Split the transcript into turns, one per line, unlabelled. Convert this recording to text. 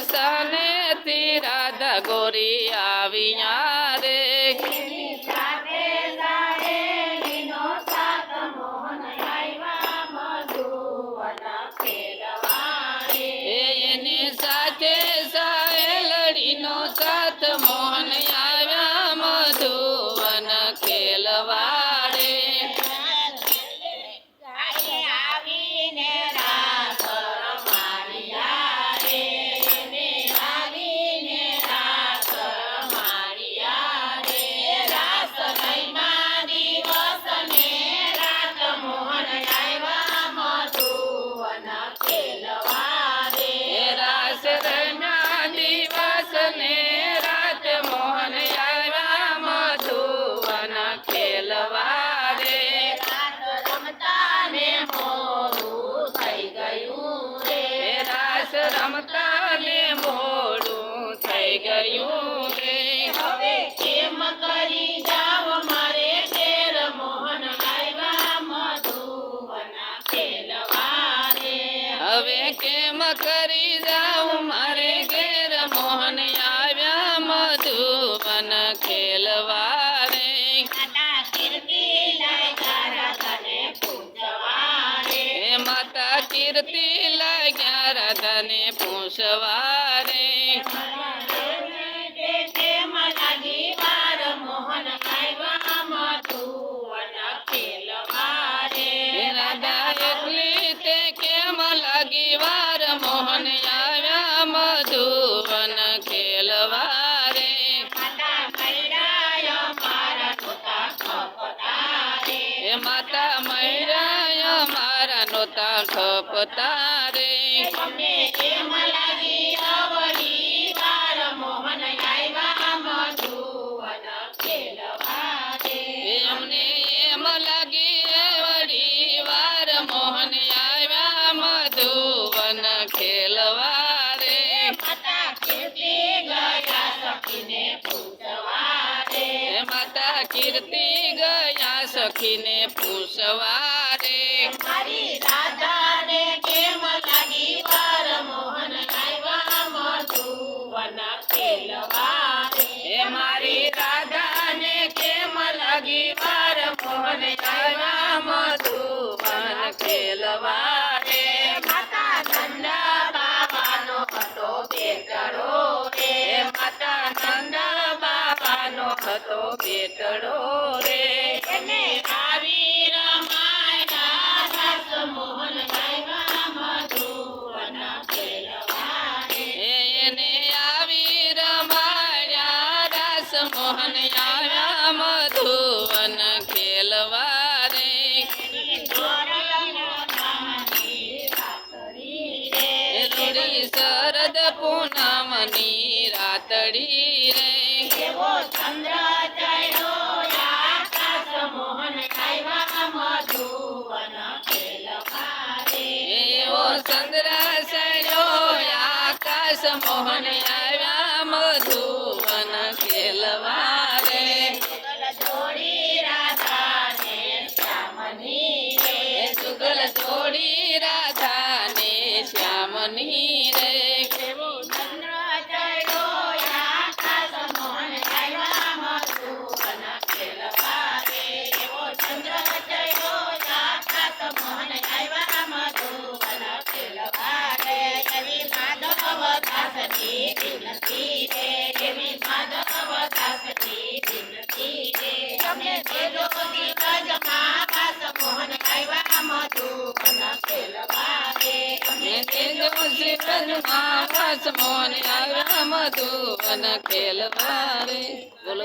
બરસાને થી રાધા ગોરી આવ્યા રે. એની
હવે કેમ કરી
જાઉં? મારે ઘેર મોહન આવ્યા મધુવન
પૂજવારે
એ માતા કીર્તિ લાગ્યા રાધાને પૂછવારે
કેમ મધુવન તોતા ખપતારે
એ માતા મૈરાય મારા નોતા ખપતારે.
તમને માતા કીર્તિ ગયા સખીને
પૂછવારે
મારી રાધાને કેમ લાગી મોહન આવ્યા
એ મારી રાધાને કેમ લાગી વાર મોહન આવ્યા ખેલવારે
હતો બેટડો રે. એને આવી રમાયા દાસ મોહન મધુવન ખેલવારે
એને આવી રમાયા રાસ મોહન આવ્યા મધુવન શરદ પૂનમની રાતડી રે.
એવો ચંદ્ર ચડ્યો આકાશ મોહન આવ્યા મધુવન
એવો ચંદ્ર સડ્યો આકાશ મોહન આવ્યા મધુવન શ્રીકૃષ્ણમાં વાસ આવ્યા મધુવન ખેલવારે. બોલો.